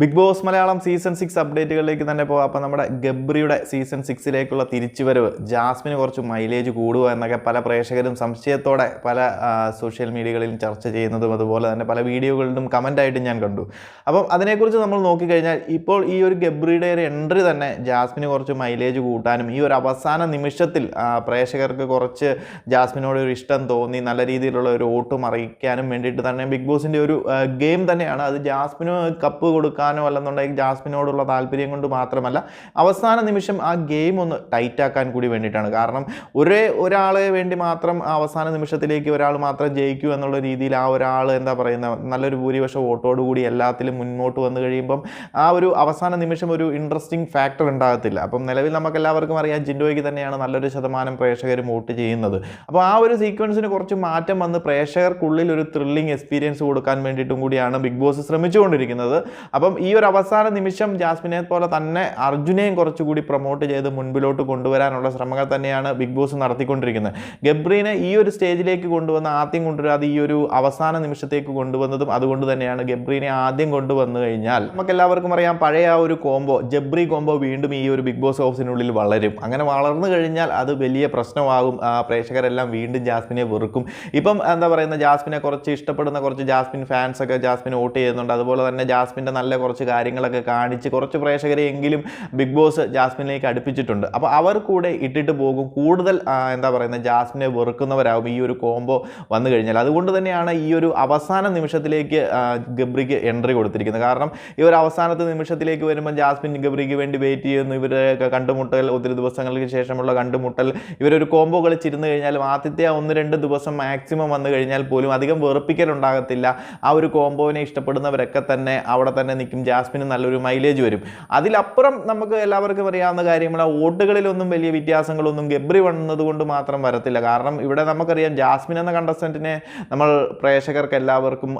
Bigg Boss Malayalam season six അപ്ഡേറ്റുകളിലേക്ക് തന്നെ പോകാം. അപ്പോൾ നമ്മുടെ ഗബ്രിയുടെ സീസൺ സിക്സിലേക്കുള്ള തിരിച്ചുവരവ് ജാസ്മിന് കുറച്ച് മൈലേജ് കൂടുക എന്നൊക്കെ പല പ്രേക്ഷകരും സംശയത്തോടെ പല സോഷ്യൽ മീഡിയകളിലും ചർച്ച ചെയ്യുന്നതും അതുപോലെ തന്നെ പല വീഡിയോകളിലും കമന്റായിട്ടും ഞാൻ കണ്ടു. അപ്പം അതിനെക്കുറിച്ച് നമ്മൾ നോക്കിക്കഴിഞ്ഞാൽ ഇപ്പോൾ ഈ ഒരു ഗബ്രിയുടെ ഒരു എൻട്രി തന്നെ ജാസ്മിന് കുറച്ച് മൈലേജ് കൂട്ടാനും ഈ ഒരു അവസാന നിമിഷത്തിൽ പ്രേക്ഷകർക്ക് കുറച്ച് ജാസ്മിനോട് ഒരു ഇഷ്ടം തോന്നി നല്ല രീതിയിലുള്ള ഒരു ഓട്ടും അറിയിക്കാനും വേണ്ടിയിട്ട് തന്നെ ബിഗ് ബോസിന്റെ ഒരു ഗെയിം തന്നെയാണ്. അത് ജാസ്മിന് കപ്പ് കൊടുക്കാനോ അല്ലെന്നുണ്ടെങ്കിൽ ജാസ്മിനോടുള്ള താല്പര്യം കൊണ്ട് മാത്രമല്ല അവസാന നിമിഷം ആ ഗെയിം ഒന്ന് ടൈറ്റാക്കാൻ കൂടി വേണ്ടിയിട്ടാണ്. കാരണം ഒരേ ഒരാളെ വേണ്ടി മാത്രം അവസാന നിമിഷത്തിലേക്ക് ഒരാൾ മാത്രം ജയിക്കൂ എന്നുള്ള രീതിയിൽ ആ ഒരാൾ എന്താ പറയുന്ന നല്ലൊരു ഭൂരിപക്ഷം വോട്ടോടുകൂടി എല്ലാത്തിലും മുന്നോട്ട് വന്നു കഴിയുമ്പം ആ ഒരു അവസാന നിമിഷം ഒരു ഇൻട്രസ്റ്റിംഗ് ഫാക്ടർ ഉണ്ടാകത്തില്ല. അപ്പം നിലവിൽ നമുക്ക് എല്ലാവർക്കും അറിയാം ജിൻഡോയ്ക്ക് തന്നെയാണ് നല്ലൊരു ശതമാനം പ്രേക്ഷകർ വോട്ട് ചെയ്യുന്നത്. അപ്പോൾ ആ ഒരു സീക്വൻസിന് കുറച്ച് മാറ്റം വന്ന് പ്രേക്ഷകർക്കുള്ളിൽ ഒരു ത്രില്ലിംഗ് എക്സ്പീരിയൻസ് കൊടുക്കാൻ വേണ്ടിയിട്ടും കൂടിയാണ് ബിഗ് ബോസ് ശ്രമിച്ചുകൊണ്ടിരിക്കുന്നത്. അപ്പം ഈ ഒരു അവസാന നിമിഷം ജാസ്മിനെ പോലെ തന്നെ അർജുനെയും കുറച്ചുകൂടി പ്രൊമോട്ട് ചെയ്ത് മുൻപിലോട്ട് കൊണ്ടുവരാനുള്ള ശ്രമങ്ങൾ തന്നെയാണ് ബിഗ് ബോസ് നടത്തിക്കൊണ്ടിരിക്കുന്നത്. ഗബ്രീനെ ഈ ഒരു സ്റ്റേജിലേക്ക് കൊണ്ടുവന്ന് ആദ്യം കൊണ്ടുവരാതെ ഈ ഒരു അവസാന നിമിഷത്തേക്ക് കൊണ്ടുവന്നതും അതുകൊണ്ട് തന്നെയാണ് ഗബ്രീനെ ആദ്യം കൊണ്ടുവന്നു കഴിഞ്ഞാൽ നമുക്ക് എല്ലാവർക്കും അറിയാം പഴയ ആ ഒരു കോംബോ ജബ്രി കോംബോ വീണ്ടും ഈ ഒരു ബിഗ് ബോസ് ഹൗസിനുള്ളിൽ വളരും. അങ്ങനെ വളർന്നു കഴിഞ്ഞാൽ അത് വലിയ പ്രശ്നമാകും. പ്രേക്ഷകരെല്ലാം വീണ്ടും ജാസ്മിനെ വെറുക്കും. ഇപ്പം എന്താ പറയുന്ന ജാസ്മിനെ കുറച്ച് ഇഷ്ടപ്പെടുന്ന കുറച്ച് ജാസ്മിൻ ഫാൻസ് ഒക്കെ ജാസ്മിൻ വോട്ട് ചെയ്യുന്നുണ്ട്. അതുപോലെ തന്നെ ജാസ്മിന്റെ നല്ല കുറച്ച് കാര്യങ്ങളൊക്കെ കാണിച്ച് കുറച്ച് പ്രേക്ഷകരെ എങ്കിലും ബിഗ് ബോസ് ജാസ്മിനിലേക്ക് അടുപ്പിച്ചിട്ടുണ്ട്. അപ്പോൾ അവർ കൂടെ ഇട്ടിട്ട് പോകും. കൂടുതൽ എന്താ പറയുന്നത് ജാസ്മിനെ വെറുക്കുന്നവരാകും ഈ ഒരു കോംബോ വന്നു കഴിഞ്ഞാൽ. അതുകൊണ്ട് തന്നെയാണ് ഈ ഒരു അവസാന നിമിഷത്തിലേക്ക് ഗബ്രിക്ക് എൻട്രി കൊടുത്തിരിക്കുന്നത്. കാരണം ഇവർ അവസാനത്തെ നിമിഷത്തിലേക്ക് വരുമ്പോൾ ജാസ്മിൻ ഗബ്രിക്ക് വേണ്ടി വെയിറ്റ് ചെയ്യുന്നു. ഇവരെ കണ്ടുമുട്ടൽ ഒത്തിരി ദിവസങ്ങൾക്ക് ശേഷമുള്ള കണ്ടുമുട്ടൽ. ഇവരൊരു കോംബോ കളിച്ചിരുന്നു കഴിഞ്ഞാൽ ആദ്യത്തെ ഒന്ന് രണ്ട് ദിവസം മാക്സിമം വന്നു കഴിഞ്ഞാൽ പോലും അധികം വെറുപ്പിക്കലുണ്ടാകത്തില്ല. ആ ഒരു കോംബോവിനെ ഇഷ്ടപ്പെടുന്നവരൊക്കെ തന്നെ അവിടെ തന്നെ നിൽക്കും. ജാസ്മിന് നല്ലൊരു മൈലേജ് വരും. അതിലപ്പുറം നമുക്ക് എല്ലാവർക്കും അറിയാവുന്ന കാര്യങ്ങൾ ഓട്ടുകളിലൊന്നും വലിയ വ്യത്യാസങ്ങളൊന്നും ഗബ്രി വന്നതുകൊണ്ട് മാത്രം വരത്തില്ല. കാരണം ഇവിടെ നമുക്കറിയാം ജാസ്മിൻ എന്ന കണ്ടസ്റ്റന്റിനെ നമ്മൾ പ്രേക്ഷകർക്ക് എല്ലാവർക്കും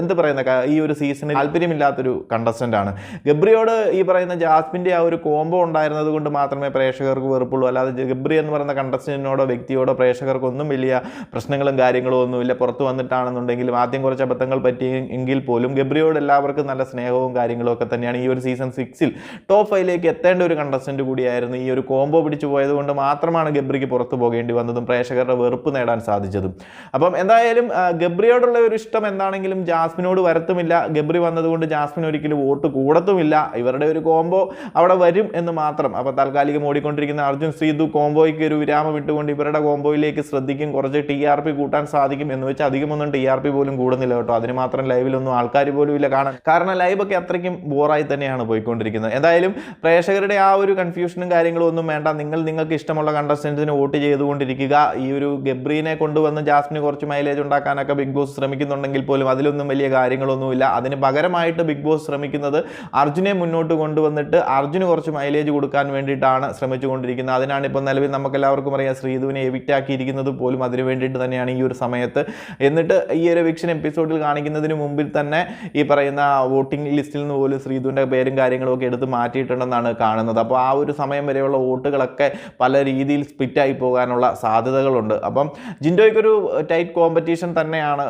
എന്ത് പറയുന്ന ഈ ഒരു സീസണിൽ താല്പര്യമില്ലാത്തൊരു കണ്ടസ്റ്റന്റാണ് ഗബ്രിയോട് ഈ പറയുന്ന ജാസ്മിന്റെ ആ ഒരു കോംബോ ഉണ്ടായിരുന്നത് കൊണ്ട് മാത്രമേ പ്രേക്ഷകർക്ക് വെറുപ്പുള്ളൂ. അല്ലാതെ ഗബ്രി എന്ന് പറയുന്ന കണ്ടസ്റ്റന്റിനോടോ വ്യക്തിയോടോ പ്രേക്ഷകർക്കൊന്നും വലിയ പ്രശ്നങ്ങളും കാര്യങ്ങളും ഒന്നുമില്ല. പുറത്ത് വന്നിട്ടാണെന്നുണ്ടെങ്കിലും ആദ്യം കുറച്ച് അബദ്ധങ്ങൾ പറ്റിയെങ്കിൽ പോലും ഗബ്രിയോട് എല്ലാവർക്കും നല്ല സ്നേഹവും കാര്യങ്ങളും ഒക്കെ തന്നെയാണ് ഈ ഒരു സീസൺ സിക്സിൽ ടോപ്പ് ഫൈവിലേക്ക് എത്തേണ്ട ഒരു കണ്ടസ്റ്റന്റ് കൂടിയായിരുന്നു ഈ ഒരു കോംബോ പിടിച്ചു പോയത് കൊണ്ട് മാത്രമാണ് ഗബ്രിക്ക് പുറത്തു പോകേണ്ടി വന്നതും പ്രേക്ഷകരുടെ വെറുപ്പ് നേടാൻ സാധിച്ചതും. അപ്പം എന്തായാലും ഗബ്രിയോടുള്ള ഒരു ഇഷ്ടം എന്താണെങ്കിലും ജാസ്മിനോട് വരത്തുമില്ല. ഗബ്രി വന്നതുകൊണ്ട് ജാസ്മിൻ ഒരിക്കലും വോട്ട് കൂടത്തുമില്ല. ഇവരുടെ ഒരു കോംബോ അവിടെ വരും എന്ന് മാത്രം. അപ്പോൾ താൽക്കാലികം ഓടിക്കൊണ്ടിരിക്കുന്ന അർജുൻ ശ്രീതു കോംബോയ്ക്ക് ഒരു വിരാമം ഇട്ടുകൊണ്ട് ഇവരുടെ കോംബോയിലേക്ക് ശ്രദ്ധിക്കും. കുറച്ച് ടി ആർ പി കൂട്ടാൻ സാധിക്കും എന്ന് വെച്ച് അധികമൊന്നും ടി ആർ പി പോലും കൂടുന്നില്ല കേട്ടോ. അതിന് മാത്രം ലൈവിലൊന്നും ആൾക്കാർ പോലും ഇല്ല. കാണാൻ കാരണം ലൈവൊക്കെ അത്രയ്ക്കും ബോറായി തന്നെയാണ് പോയിക്കൊണ്ടിരിക്കുന്നത്. എന്തായാലും പ്രേക്ഷകരുടെ ആ ഒരു കൺഫ്യൂഷനും കാര്യങ്ങളും ഒന്നും വേണ്ട. നിങ്ങൾ നിങ്ങൾക്ക് ഇഷ്ടമുള്ള കണ്ടസ്റ്റൻസിന് വോട്ട് ചെയ്തുകൊണ്ടിരിക്കുക. ഈ ഒരു ഗബ്രീനെ കൊണ്ടുവന്ന് ജാസ്മിന് കുറച്ച് മൈലേജ് ഉണ്ടാക്കാനൊക്കെ ബിഗ് ബോസ് ശ്രമിക്കുന്നുണ്ടെങ്കിൽ പോലും അതിലൊന്നും വലിയ കാര്യങ്ങളൊന്നുമില്ല. അതിന് പകരമായിട്ട് ബിഗ് ബോസ് ശ്രമിക്കുന്നത് അർജുനെ മുന്നോട്ട് കൊണ്ടുവന്നിട്ട് അർജുന് കുറച്ച് മൈലേജ് കൊടുക്കാൻ വേണ്ടിയിട്ടാണ് ശ്രമിച്ചുകൊണ്ടിരിക്കുന്നത്. അതിനാണ് ഇപ്പോൾ നിലവിൽ നമുക്ക് എല്ലാവർക്കും അറിയാം ശ്രീധുവിനെ എവിക്റ്റ് ആക്കിയിരിക്കുന്നത് പോലും അതിന് വേണ്ടിയിട്ട് തന്നെയാണ് ഈ ഒരു സമയത്ത്. എന്നിട്ട് ഈ ഒരു എവിക്ഷൻ എപ്പിസോഡിൽ കാണിക്കുന്നതിന് മുമ്പിൽ തന്നെ ഈ പറയുന്ന വോട്ടിംഗ് ലിസ്റ്റിൽ നിന്ന് പോലും ശ്രീധുവിന്റെ പേരും കാര്യങ്ങളും ഒക്കെ എടുത്ത് മാറ്റിയിട്ടുണ്ടെന്നാണ് കാണുന്നത്. അപ്പോൾ ആ ഒരു സമയം വരെയുള്ള വോട്ടുകളൊക്കെ പല രീതിയിൽ സ്പിറ്റായി പോകാനുള്ള സാധ്യതകളുണ്ട്. അപ്പം ജിൻഡോയ്ക്കൊരു ടൈറ്റ് കോമ്പറ്റീഷൻ തന്നെയാണ്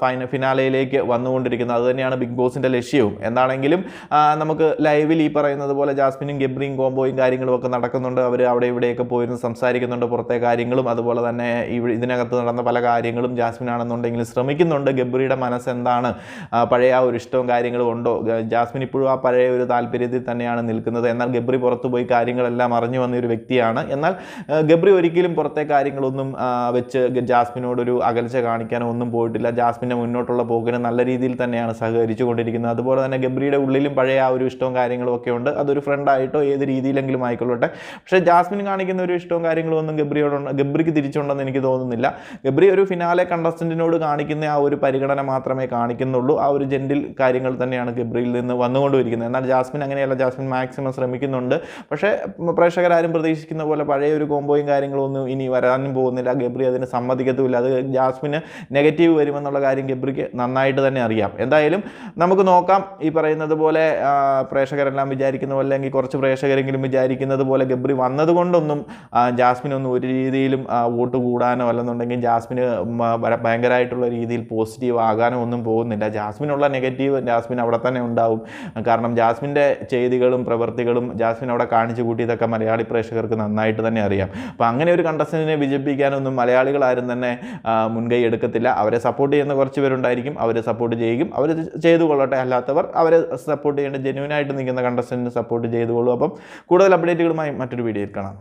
ഫൈന ഫിനാലയിലേക്ക് വന്നുകൊണ്ടിരിക്കുന്നത്. അതുതന്നെയാണ് ബിഗ് ബോസിന്റെ ലക്ഷ്യവും. എന്താണെങ്കിലും നമുക്ക് ലൈവിൽ ഈ പറയുന്നത് പോലെ ജാസ്മിനും ഗബ്രിയും കോംബോയും കാര്യങ്ങളും ഒക്കെ നടക്കുന്നുണ്ട്. അവർ അവിടെ ഇവിടെയൊക്കെ പോയിരുന്ന് സംസാരിക്കുന്നുണ്ട് പുറത്തെ കാര്യങ്ങളും. അതുപോലെ തന്നെ ഇതിനകത്ത് നടന്ന പല കാര്യങ്ങളും ജാസ്മിൻ ആണെന്നുണ്ടെങ്കിൽ ശ്രമിക്കുന്നുണ്ട്. ഗബ്രിയുടെ മനസ്സെന്താണ് പഴയ ആ ഒരു ഇഷ്ടവും കാര്യങ്ങളും ഉണ്ടോ? ജാസ്മിൻ ഇപ്പോഴും ആ പഴയ ഒരു താല്പര്യത്തിൽ തന്നെയാണ് നിൽക്കുന്നത്. എന്നാൽ ഗബ്രി പുറത്തുപോയി കാര്യങ്ങളെല്ലാം അറിഞ്ഞു വന്ന ഒരു വ്യക്തിയാണ്. എന്നാൽ ഗബ്രി ഒരിക്കലും പുറത്തെ കാര്യങ്ങളൊന്നും വെച്ച് ജാസ്മിനോടൊരു അകൽച്ച കാണിക്കാനോ ഒന്നും പോയിട്ടില്ല. ജാസ്മിന്റെ മുന്നോട്ടുള്ള പോക്കിന് നല്ല രീതിയിൽ തന്നെയാണ് സഹകരിച്ചു കൊണ്ടിരിക്കുന്നത്. അതുപോലെ തന്നെ ഗബ്രിയുടെ ഉള്ളിലും പഴയ ആ ഒരു ഇഷ്ടവും കാര്യങ്ങളും ഒക്കെ ഉണ്ട്. അതൊരു ഫ്രണ്ടായിട്ടോ ഏത് രീതിയിലെങ്കിലും ആയിക്കൊള്ളട്ടെ. പക്ഷേ ജാസ്മിൻ കാണിക്കുന്ന ഒരു ഇഷ്ടവും കാര്യങ്ങളും ഒന്നും ഗബ്രിയോടുണ്ട് ഗബ്രിക്ക് തിരിച്ചുണ്ടെന്ന് എനിക്ക് തോന്നുന്നില്ല. ഗബ്രി ഒരു ഫിനാലെ കണ്ടസ്റ്റന്റിനോട് കാണിക്കുന്ന ആ ഒരു പരിഗണന മാത്രമേ കാണിക്കുന്നുള്ളൂ. ആ ഒരു ജെന്റിൽ കാര്യങ്ങൾ തന്നെയാണ് ഗബ്രിയിൽ നിന്ന് വന്നുകൊണ്ടിരിക്കുന്നത് എന്നാൽ ജാസ്മിൻ അങ്ങനെയല്ല. ജാസ്മിൻ മാക്സിമം ശ്രമിക്കുന്നുണ്ട്. പക്ഷേ പ്രേക്ഷകരാരും പ്രതീക്ഷിക്കുന്ന പോലെ പഴയ ഒരു കോമ്പോയും കാര്യങ്ങളൊന്നും ഇനി വരാനും പോകുന്നില്ല. ഗബ്രി അതിന് സമ്മതിക്കത്തുമില്ല. അത് ജാസ്മിന് നെഗറ്റീവ് വരുമെന്നുള്ള കാര്യം ഗബ്രിക്ക് നന്നായിട്ട് തന്നെ അറിയാം. എന്തായാലും നമുക്ക് നോക്കാം. ഈ പറയുന്നത് പോലെ പ്രേക്ഷകരെല്ലാം വിചാരിക്കുന്ന പോലെ അല്ലെങ്കിൽ കുറച്ച് പ്രേക്ഷകരെങ്കിലും വിചാരിക്കുന്നത് പോലെ ഗബ്രി വന്നതുകൊണ്ടൊന്നും ജാസ്മിനൊന്നും ഒരു രീതിയിലും വോട്ട് കൂടാനോ അല്ലെന്നുണ്ടെങ്കിൽ ജാസ്മിന് ഭയങ്കരമായിട്ടുള്ള രീതിയിൽ പോസിറ്റീവ് ആകാനോ ഒന്നും പോകുന്നില്ല. ജാസ്മിനുള്ള നെഗറ്റീവ് ജാസ്മിൻ അവിടെ തന്നെ ഉണ്ട്. ഉണ്ടാവും. കാരണം ജാസ്മിന്റെ ചെയ്തികളും പ്രവൃത്തികളും ജാസ്മിൻ അവിടെ കാണിച്ചു കൂട്ടിയതൊക്കെ മലയാളി പ്രേക്ഷകർക്ക് നന്നായിട്ട് തന്നെ അറിയാം. അപ്പോൾ അങ്ങനെ ഒരു കണ്ടസ്റ്റന്റിനെ വിജയിപ്പിക്കാനൊന്നും മലയാളികളാരും തന്നെ മുൻകൈ എടുക്കത്തില്ല. അവരെ സപ്പോർട്ട് ചെയ്യുന്ന കുറച്ച് പേരുണ്ടായിരിക്കും. അവരെ സപ്പോർട്ട് ചെയ്യും. അവർ ചെയ്തു കൊള്ളട്ടെ. അല്ലാത്തവർ അവരെ സപ്പോർട്ട് ചെയ്യേണ്ട ജെന്യൂനായിട്ട് നിൽക്കുന്ന കണ്ടസ്റ്റന്റിന് സപ്പോർട്ട് ചെയ്തു കൊള്ളും. അപ്പം കൂടുതൽ അപ്ഡേറ്റുകളുമായി മറ്റൊരു വീഡിയോയിൽ കാണാം.